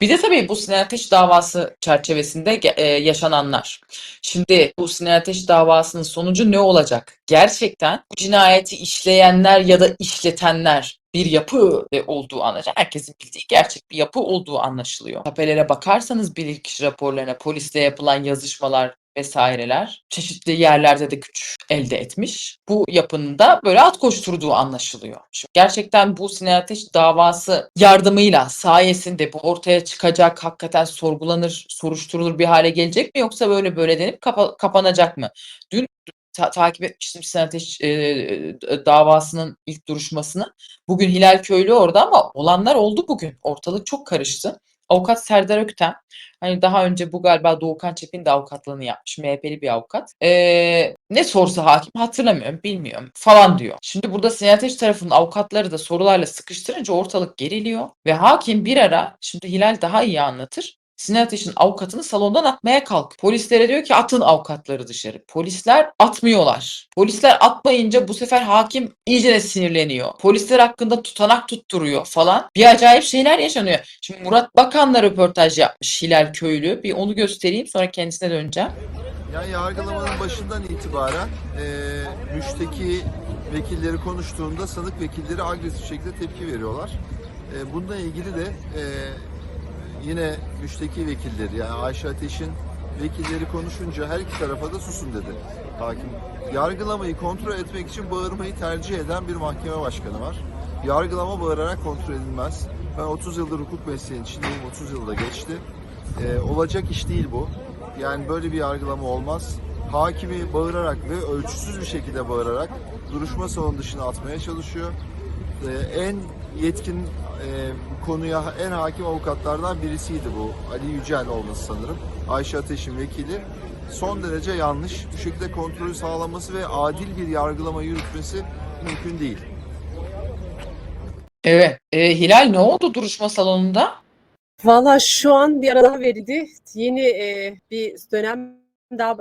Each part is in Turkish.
Bir de tabii bu Sinan Ateş davası çerçevesinde e, yaşananlar. Şimdi bu Sinan Ateş davasının sonucu ne olacak? Gerçekten bu cinayeti işleyenler ya da işletenler bir yapı olduğu anlaşılıyor. Herkesin bildiği gerçek bir yapı olduğu anlaşılıyor. Tapelere bakarsanız bilirkişi raporlarına, polisle yapılan yazışmalar vesaireler çeşitli yerlerde de güç elde etmiş. Bu yapının da böyle at koşturduğu anlaşılıyor. Şimdi gerçekten bu Sinan Ateş davası yardımıyla sayesinde bu ortaya çıkacak, hakikaten sorgulanır, soruşturulur bir hale gelecek mi yoksa böyle böyle denip kapa- kapanacak mı? Dün ta- takip etmiştim Sinan Ateş e, davasının ilk duruşmasını. Bugün Hilal Köylü orada ama olanlar oldu bugün. Ortalık çok karıştı. Avukat Serdar Öktem, hani daha önce bu galiba Doğukan Çepin de avukatlığını yapmış. MHP'li bir avukat. Ee, ne sorsa hakim hatırlamıyorum, bilmiyorum falan diyor. Şimdi burada Sinan Ateş tarafının avukatları da sorularla sıkıştırınca ortalık geriliyor. Ve hakim bir ara, şimdi Hilal daha iyi anlatır. Sinan Ateş'in avukatını salondan atmaya kalk. Polislere diyor ki atın avukatları dışarı. Polisler atmıyorlar. Polisler atmayınca bu sefer hakim iyice sinirleniyor. Polisler hakkında tutanak tutturuyor falan. Bir acayip şeyler yaşanıyor. Şimdi Murat Bakan'la röportaj yapmış Hilal Köylü. Bir onu göstereyim sonra kendisine döneceğim. Yani yargılamanın başından itibaren e, müşteki vekilleri konuştuğunda sanık vekilleri agresif şekilde tepki veriyorlar. E, bununla ilgili de e, yine müşteki vekilleri yani Ayşe Ateş'in vekilleri konuşunca her iki tarafa da susun dedi hakim. Yargılamayı kontrol etmek için bağırmayı tercih eden bir mahkeme başkanı var. Yargılama bağırarak kontrol edilmez. Ben 30 yıldır hukuk mesleğinin içindeyim, 30 yılda geçti. Ee, olacak iş değil bu. Yani böyle bir yargılama olmaz. Hakimi bağırarak ve ölçüsüz bir şekilde bağırarak duruşma salonu dışına atmaya çalışıyor. Ee, en yetkin e, konuya en hakim avukatlardan birisiydi bu. Ali Yücel olması sanırım. Ayşe Ateş'in vekili. Son derece yanlış. Bu şekilde kontrolü sağlaması ve adil bir yargılama yürütmesi mümkün değil. Evet. e, Hilal ne oldu duruşma salonunda? Valla şu an bir ara verildi. Yeni e, bir dönem daha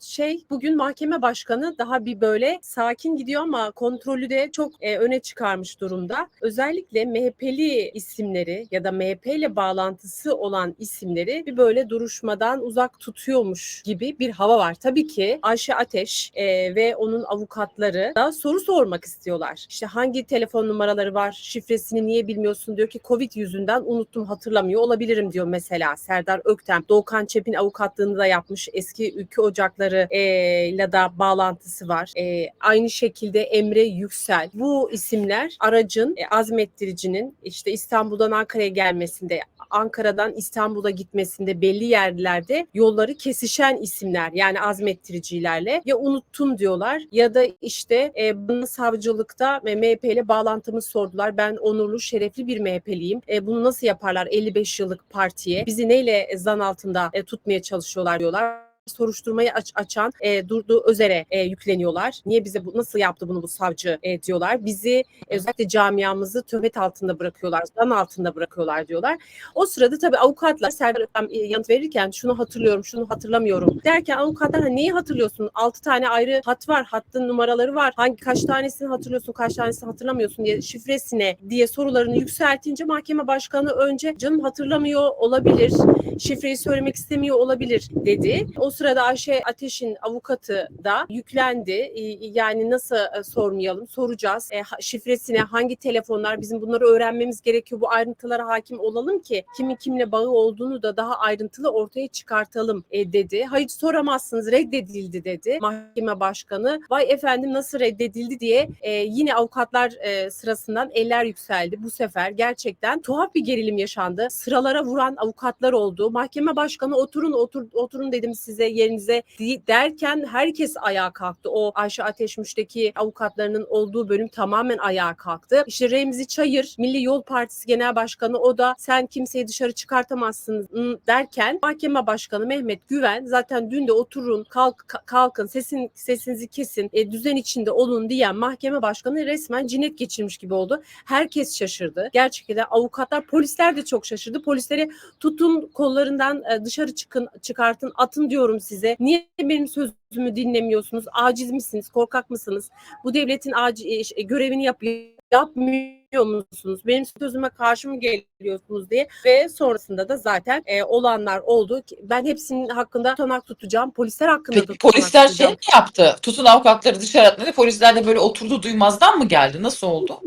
şey bugün mahkeme başkanı daha bir böyle sakin gidiyor ama kontrolü de çok e, öne çıkarmış durumda. Özellikle MHP'li isimleri ya da MHP ile bağlantısı olan isimleri bir böyle duruşmadan uzak tutuyormuş gibi bir hava var. Tabii ki Ayşe Ateş e, ve onun avukatları da soru sormak istiyorlar. İşte hangi telefon numaraları var, şifresini niye bilmiyorsun diyor ki Covid yüzünden unuttum hatırlamıyor olabilirim diyor mesela Serdar Öktem. Doğukan Çepin avukatlığını da yapmış eski ülke ocakları e, ile da bağlantısı var. E, aynı şekilde Emre Yüksel. Bu isimler aracın e, azmettiricinin işte İstanbul'dan Ankara'ya gelmesinde, Ankara'dan İstanbul'a gitmesinde belli yerlerde yolları kesişen isimler yani azmettiricilerle ya unuttum diyorlar ya da işte e, bana savcılıkta e, MHP ile bağlantımı sordular. Ben onurlu, şerefli bir MHP'liyim. E, bunu nasıl yaparlar 55 yıllık partiye? Bizi neyle zan altında e, tutmaya çalışıyorlar diyorlar soruşturmayı aç, açan e, Durdu Özer'e e, yükleniyorlar. Niye bize bu nasıl yaptı bunu bu savcı e, diyorlar. Bizi özellikle camiamızı töhmet altında bırakıyorlar, zan altında bırakıyorlar diyorlar. O sırada tabii avukatlar Serdar Öktem e, yanıt verirken şunu hatırlıyorum, şunu hatırlamıyorum derken avukatlar hani neyi hatırlıyorsun? 6 tane ayrı hat var, hattın numaraları var. Hangi kaç tanesini hatırlıyorsun, kaç tanesini hatırlamıyorsun diye şifresine diye sorularını yükseltince mahkeme başkanı önce canım hatırlamıyor olabilir, şifreyi söylemek istemiyor olabilir dedi. O sırada Ayşe Ateş'in avukatı da yüklendi. Yani nasıl e, sormayalım? Soracağız. E, şifresine hangi telefonlar bizim bunları öğrenmemiz gerekiyor. Bu ayrıntılara hakim olalım ki kimin kimle bağı olduğunu da daha ayrıntılı ortaya çıkartalım e, dedi. Hayır soramazsınız reddedildi dedi mahkeme başkanı. Vay efendim nasıl reddedildi diye yine avukatlar sırasından eller yükseldi. Bu sefer gerçekten tuhaf bir gerilim yaşandı. Sıralara vuran avukatlar oldu. Mahkeme başkanı oturun otur, oturun dedim size yerinize di- derken herkes ayağa kalktı. O Ayşe Ateşmiş'teki avukatlarının olduğu bölüm tamamen ayağa kalktı. İşte Remzi Çayır Milli Yol Partisi Genel Başkanı o da sen kimseyi dışarı çıkartamazsın ı, derken mahkeme başkanı Mehmet Güven zaten dün de oturun kalk ka- kalkın sesin sesinizi kesin e, düzen içinde olun diyen mahkeme başkanı resmen cinnet geçirmiş gibi oldu. Herkes şaşırdı. Gerçekten avukatlar polisler de çok şaşırdı. Polislere tutun kollarından e, dışarı çıkın çıkartın atın diyorum size. Niye benim sözümü dinlemiyorsunuz? Aciz misiniz? Korkak mısınız? Bu devletin aci- e, görevini yapıyor yapmıyor musunuz? Benim sözüme karşı mı geliyorsunuz diye ve sonrasında da zaten e, olanlar oldu. Ben hepsinin hakkında tutanak tutacağım. Polisler hakkında da Peki tutanak polisler şey tutacağım. mi yaptı? Tutun avukatları dışarı atmadı. Polisler de böyle oturdu duymazdan mı geldi? Nasıl oldu?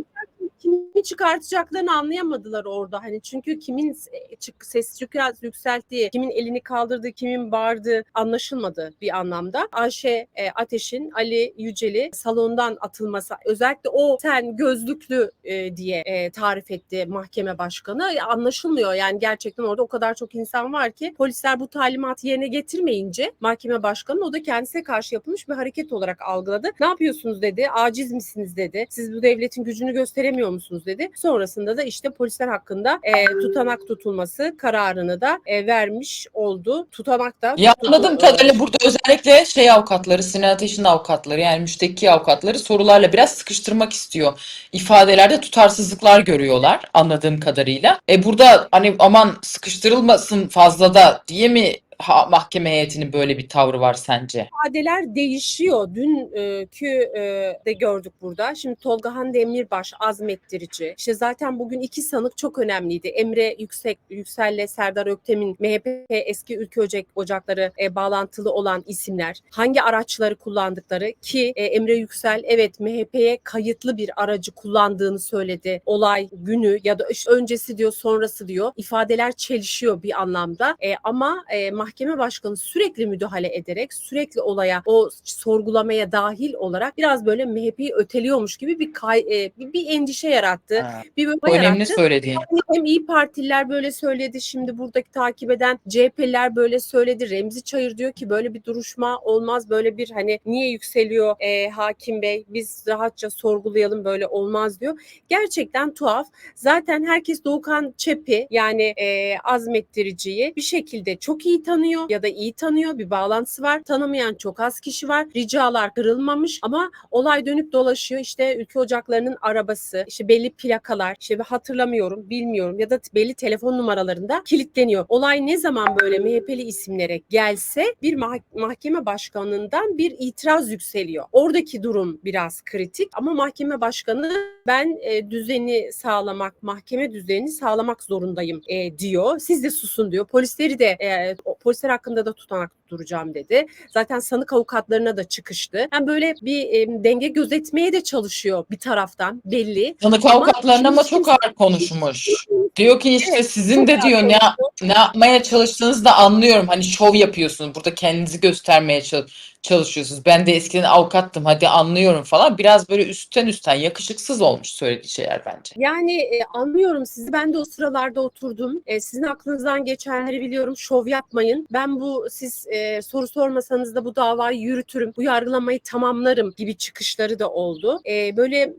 Çıkartacaklarını anlayamadılar orada. Hani çünkü kimin e, ses yükselt- yükselttiği, kimin elini kaldırdığı, kimin bağırdığı anlaşılmadı bir anlamda. Ayşe e, Ateş'in Ali Yücel'i salondan atılması özellikle o sen gözlüklü e, diye e, tarif etti mahkeme başkanı. Anlaşılmıyor yani gerçekten orada o kadar çok insan var ki polisler bu talimatı yerine getirmeyince mahkeme başkanı o da kendisine karşı yapılmış bir hareket olarak algıladı. Ne yapıyorsunuz dedi. Aciz misiniz dedi. Siz bu devletin gücünü gösteremiyor musunuz dedi. Sonrasında da işte polisler hakkında e, tutanak tutulması kararını da e, vermiş oldu. Tutanak da Ya anladığım kadarıyla burada özellikle şey avukatları, Sinan Ateş'in avukatları yani müşteki avukatları sorularla biraz sıkıştırmak istiyor. İfadelerde tutarsızlıklar görüyorlar anladığım kadarıyla. E burada hani aman sıkıştırılmasın fazla da diye mi ha, mahkeme heyetinin böyle bir tavrı var sence? ifadeler değişiyor. Dünkü e, de gördük burada. Şimdi Tolgahan Demirbaş azmettirici. İşte zaten bugün iki sanık çok önemliydi. Emre Yüksek Yüksel'le Serdar Öktem'in MHP eski ülke ocak, ocakları e, bağlantılı olan isimler. Hangi araçları kullandıkları ki e, Emre Yüksel evet MHP'ye kayıtlı bir aracı kullandığını söyledi. Olay günü ya da öncesi diyor sonrası diyor. İfadeler çelişiyor bir anlamda. E, ama e, mahkeme başkanı sürekli müdahale ederek sürekli olaya o sorgulamaya dahil olarak biraz böyle MHP'yi öteliyormuş gibi bir kay, e, bir, bir endişe yarattı. Ha, Bir böyle önemli yarattı. söylediğin. Hem İyi Partililer böyle söyledi. Şimdi buradaki takip eden CHP'liler böyle söyledi. Remzi Çayır diyor ki böyle bir duruşma olmaz. Böyle bir hani niye yükseliyor e, hakim bey? Biz rahatça sorgulayalım böyle olmaz diyor. Gerçekten tuhaf. Zaten herkes Doğukan Çepi yani e, azmettiriciyi bir şekilde çok iyi tanıyor ya da iyi tanıyor. Bir bağlantısı var. Tanımayan çok az kişi var. Ricalar kırılmamış ama olay dönüp dolaşıyor. İşte ülke ocaklarının arabası, işte belli plakalar, işte hatırlamıyorum, bilmiyorum ya da belli telefon numaralarında kilitleniyor. Olay ne zaman böyle MHP'li isimlere gelse bir mah- mahkeme başkanından bir itiraz yükseliyor. Oradaki durum biraz kritik ama mahkeme başkanı ben e, düzeni sağlamak, mahkeme düzenini sağlamak zorundayım e, diyor. Siz de susun diyor. Polisleri de e, polisler hakkında da tutanak duracağım dedi. Zaten sanık avukatlarına da çıkıştı. Yani böyle bir e, denge gözetmeye de çalışıyor bir taraftan belli. Sanık Ama avukatlarına ama çok ağır konuşmuş. Diyor ki işte Evet, sizin de diyor ne, ne yapmaya çalıştığınızı da anlıyorum. Hani şov yapıyorsunuz. Burada kendinizi göstermeye çal- çalışıyorsunuz. Ben de eskiden avukattım. Hadi anlıyorum falan. Biraz böyle üstten üstten yakışıksız olmuş söylediği şeyler bence. Yani e, anlıyorum sizi. Ben de o sıralarda oturdum. E, sizin aklınızdan geçenleri biliyorum. Şov yapmayın. Ben bu siz e, soru sormasanız da bu davayı yürütürüm. Bu yargılamayı tamamlarım gibi çıkışları da oldu. E, böyle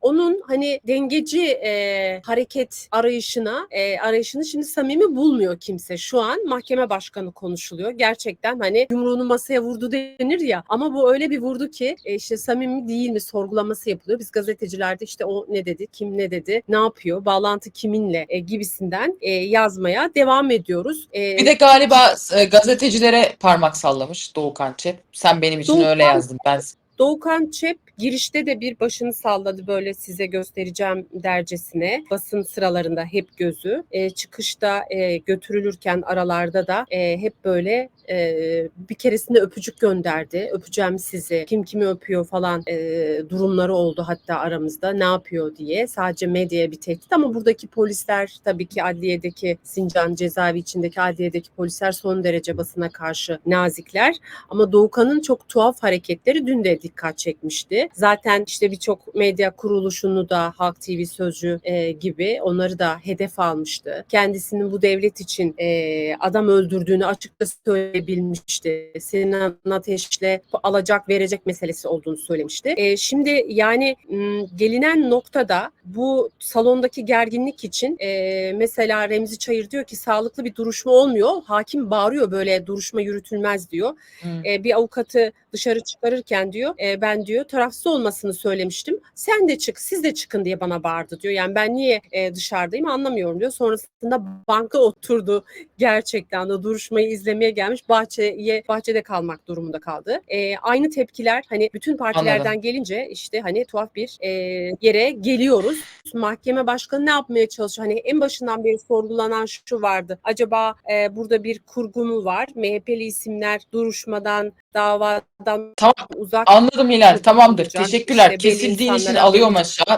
onun hani dengeci e, hareket arayışına e, arayışını şimdi samimi bulmuyor kimse. Şu an mahkeme başkanı konuşuluyor. Gerçekten hani yumruğunu masaya vurdu denir ya ama bu öyle bir vurdu ki e, işte samimi değil mi sorgulaması yapılıyor. Biz gazetecilerde işte o ne dedi, kim ne dedi, ne yapıyor, bağlantı kiminle e, gibisinden e, yazmaya devam ediyoruz. E, Bir de galiba e, gazetecilere parmak sallamış Doğukan Çep. Sen benim için öyle Doğukan- yazdın. Ben Doğukan Çep girişte de bir başını salladı böyle size göstereceğim dercesine. Basın sıralarında hep gözü. E, çıkışta e, götürülürken aralarda da e, hep böyle e, bir keresinde öpücük gönderdi. Öpeceğim sizi. Kim kimi öpüyor falan e, durumları oldu hatta aramızda. Ne yapıyor diye. Sadece medyaya bir tehdit ama buradaki polisler tabii ki adliyedeki Sincan cezaevi içindeki adliyedeki polisler son derece basına karşı nazikler. Ama Doğukan'ın çok tuhaf hareketleri dün de dikkat çekmişti. Zaten işte birçok medya kuruluşunu da Halk TV Sözcü e, gibi onları da hedef almıştı. Kendisinin bu devlet için e, adam öldürdüğünü açıkça söyleyebilmişti. Sinan Ateş'le alacak verecek meselesi olduğunu söylemişti. E, şimdi yani gelinen noktada bu salondaki gerginlik için e, mesela Remzi Çayır diyor ki sağlıklı bir duruşma olmuyor. Hakim bağırıyor böyle duruşma yürütülmez diyor Hı. e, bir avukatı dışarı çıkarırken diyor e, ben diyor taraf rahatsız olmasını söylemiştim. Sen de çık, siz de çıkın diye bana bağırdı diyor. Yani ben niye e, dışarıdayım anlamıyorum diyor. Sonrasında banka oturdu gerçekten de duruşmayı izlemeye gelmiş. Bahçeye bahçede kalmak durumunda kaldı. E, aynı tepkiler hani bütün partilerden Anladım. gelince işte hani tuhaf bir e, yere geliyoruz. Mahkeme başkanı ne yapmaya çalışıyor? Hani en başından beri sorgulanan şu vardı. Acaba e, burada bir kurgu mu var? MHP'li isimler duruşmadan, davadan Tamam uzak anladım Hilal. Tamamdır. Teşekkürler. İşte Kesildiğin için alıyorum aşağı.